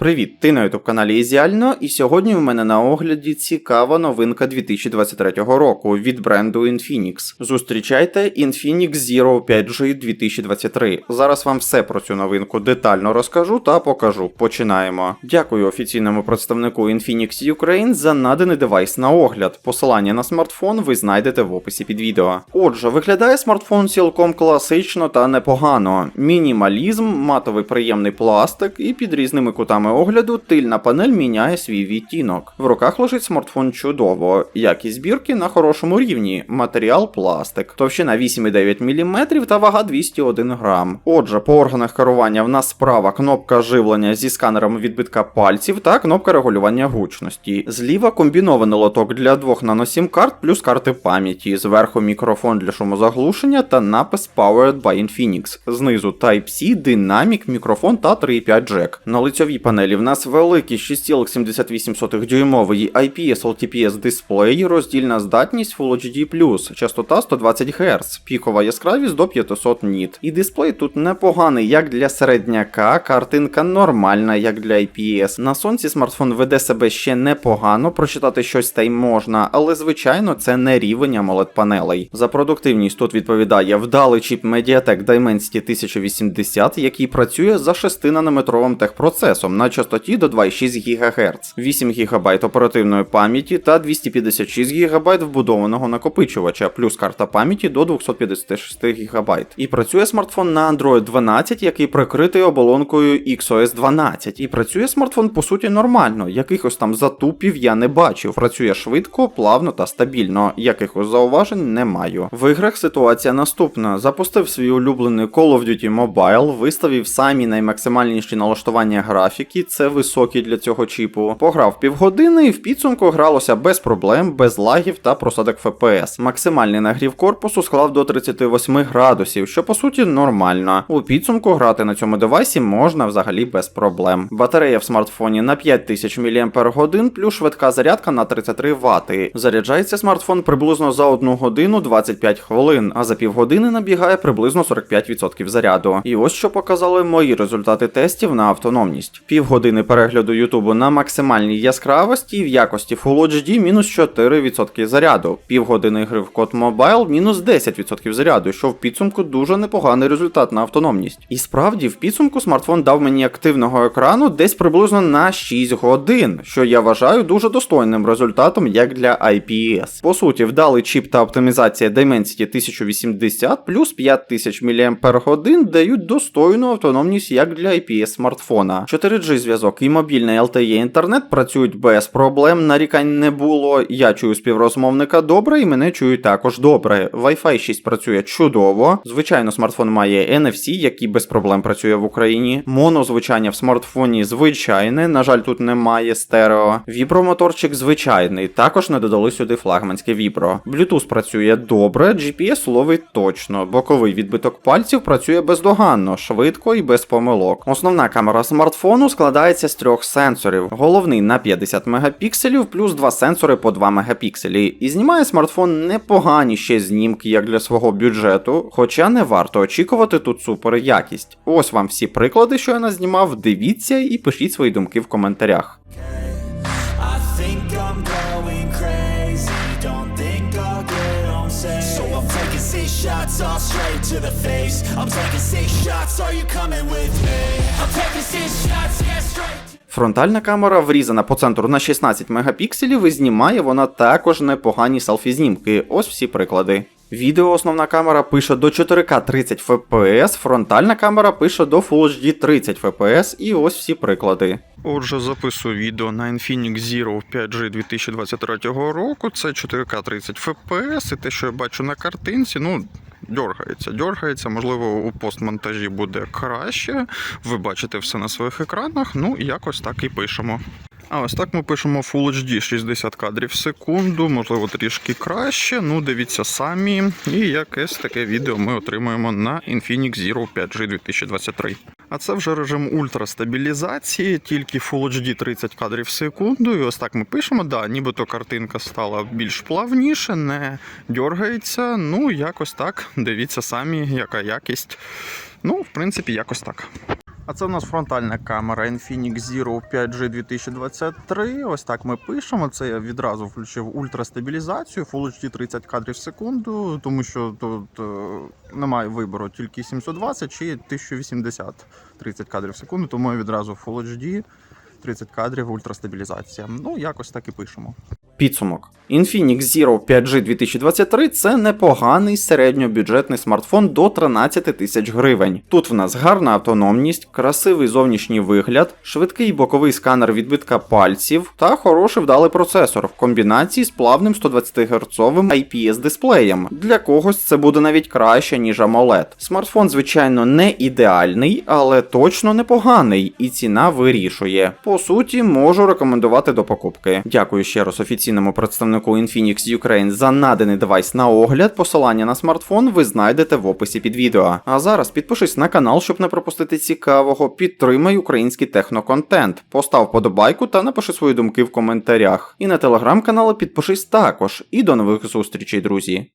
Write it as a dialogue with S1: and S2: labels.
S1: Привіт, ти на youtube каналі Ізіально, і сьогодні у мене на огляді цікава новинка 2023 року від бренду Infinix. Зустрічайте Infinix Zero 5G 2023. Зараз вам все про цю новинку детально розкажу та покажу. Починаємо. Дякую офіційному представнику Infinix Ukraine за наданий девайс на огляд. Посилання на смартфон ви знайдете в описі під відео. Отже, виглядає смартфон цілком класично та непогано. Мінімалізм, матовий приємний пластик і під різними кутами огляду тильна панель міняє свій відтінок. В руках лежить смартфон чудово, якість збірки на хорошому рівні, матеріал пластик, товщина 8,9 мм та вага 201 грам. Отже, по органах керування в нас справа кнопка живлення зі сканером відбитка пальців та кнопка регулювання гучності. Зліва комбінований лоток для двох наносім карт плюс карти пам'яті. Зверху мікрофон для шумозаглушення та напис Powered by Infinix. Знизу Type-C, динамік, мікрофон та 3.5 джек. На лицьовій панелі в нас великий 6,78 дюймовий IPS LTPS дисплей, роздільна здатність Full HD+, частота 120 Гц, пікова яскравість до 500 ніт. І дисплей тут непоганий як для середняка, картинка нормальна, як для IPS. На сонці смартфон веде себе ще непогано, прочитати щось та й можна, але звичайно це не рівень AMOLED панелей. За продуктивність тут відповідає вдалий чіп Mediatek Dimensity 1080, який працює за 6-нанометровим техпроцесом на частоті до 2,6 ГГц, 8 ГБ оперативної пам'яті та 256 ГБ вбудованого накопичувача, плюс карта пам'яті до 256 ГБ. І працює смартфон на Android 12, який прикритий оболонкою XOS 12. І працює смартфон по суті нормально, якихось там затупів я не бачив. Працює швидко, плавно та стабільно. Якихось зауважень не маю. В іграх ситуація наступна: запустив свій улюблений Call of Duty Mobile, виставив самі наймаксимальніші налаштування графіки, це високі для цього чіпу. Пограв півгодини і в підсумку гралося без проблем, без лагів та просадок FPS. Максимальний нагрів корпусу склав до 38 градусів, що по суті нормально. У підсумку грати на цьому девайсі можна взагалі без проблем. Батарея в смартфоні на 5000 мАч, плюс швидка зарядка на 33 Вт. Заряджається смартфон приблизно за 1 годину 25 хвилин, а за півгодини набігає приблизно 45% заряду. І ось що показали мої результати тестів на автономність. Півгодини перегляду Ютубу на максимальній яскравості в якості Full HD мінус 4% заряду. Півгодини гри в код Mobile мінус 10% заряду, що в підсумку дуже непоганий результат на автономність. І справді, в підсумку смартфон дав мені активного екрану десь приблизно на 6 годин, що я вважаю дуже достойним результатом як для IPS. По суті, вдалий чіп та оптимізація Dimensity 1080 плюс 5000 мАч дають достойну автономність як для IPS смартфона. 4G зв'язок і мобільний LTE інтернет працюють без проблем, нарікань не було. Я чую співрозмовника добре і мене чують також добре. Wi-Fi 6 працює чудово. Звичайно, смартфон має NFC, який без проблем працює в Україні. Монозвучання в смартфоні звичайне, на жаль, тут немає стерео. Вібромоторчик звичайний, також не додали сюди флагманське вібро. Bluetooth працює добре, GPS ловить точно. Боковий відбиток пальців працює бездоганно, швидко і без помилок. Основна камера смартфону складається з трьох сенсорів. Головний на 50 мегапікселів, плюс два сенсори по 2 мегапікселі. І знімає смартфон непогані ще знімки, як для свого бюджету, хоча не варто очікувати тут супер якість. Ось вам всі приклади, що я назнімав. Дивіться і пишіть свої думки в коментарях.
S2: Shots all straight to the face. I'm taking six shots. Are you coming with me? I'm
S1: Фронтальна камера врізана по центру на 16 мегапікселів і знімає вона також непогані селфі-знімки. Ось всі приклади. Відео основна камера пише до 4К 30 FPS, фронтальна камера пише до Full HD 30 FPS і ось всі приклади. Отже, записую відео на Infinix Zero 5G 2023 року. Це 4К 30 FPS, і те, що я бачу на картинці, ну. Дергається, дергається, можливо, у постмонтажі буде краще. Ви бачите все на своїх екранах. Ну, якось так і пишемо. А ось так ми пишемо Full HD 60 кадрів в секунду, можливо, трішки краще. Ну, дивіться самі. І якесь таке відео ми отримаємо на Infinix Zero 5G 2023. А це вже режим ультрастабілізації, тільки Full HD 30 кадрів в секунду. І ось так ми пишемо. Да, нібито картинка стала більш плавніше, не дергається. Ну, якось так. Дивіться самі, яка якість. Ну, в принципі, якось так. А це у нас фронтальна камера Infinix Zero 5G 2023. Ось так ми пишемо. Це я відразу включив ультрастабілізацію, Full HD 30 кадрів в секунду, тому що тут е, немає вибору тільки 720 чи 1080 30 кадрів в секунду, тому я відразу Full HD 30 кадрів ультрастабілізація. Ну, якось так і пишемо. Підсумок. Infinix Zero 5G 2023 це непоганий середньобюджетний смартфон до 13 тисяч гривень. Тут в нас гарна автономність, красивий зовнішній вигляд, швидкий боковий сканер відбитка пальців та хороший вдалий процесор в комбінації з плавним 120 Гц IPS дисплеєм. Для когось це буде навіть краще, ніж AMOLED. Смартфон, звичайно, не ідеальний, але точно непоганий, і ціна вирішує. По суті, можу рекомендувати до покупки. Дякую ще раз офіційному представнику Infinix Ukraine за наданий девайс на огляд. Посилання на смартфон ви знайдете в описі під відео. А зараз підпишись на канал, щоб не пропустити цікавого. Підтримай український техноконтент. Постав подобайку та напиши свої думки в коментарях. І на телеграм-канал підпишись також. І до нових зустрічей, друзі.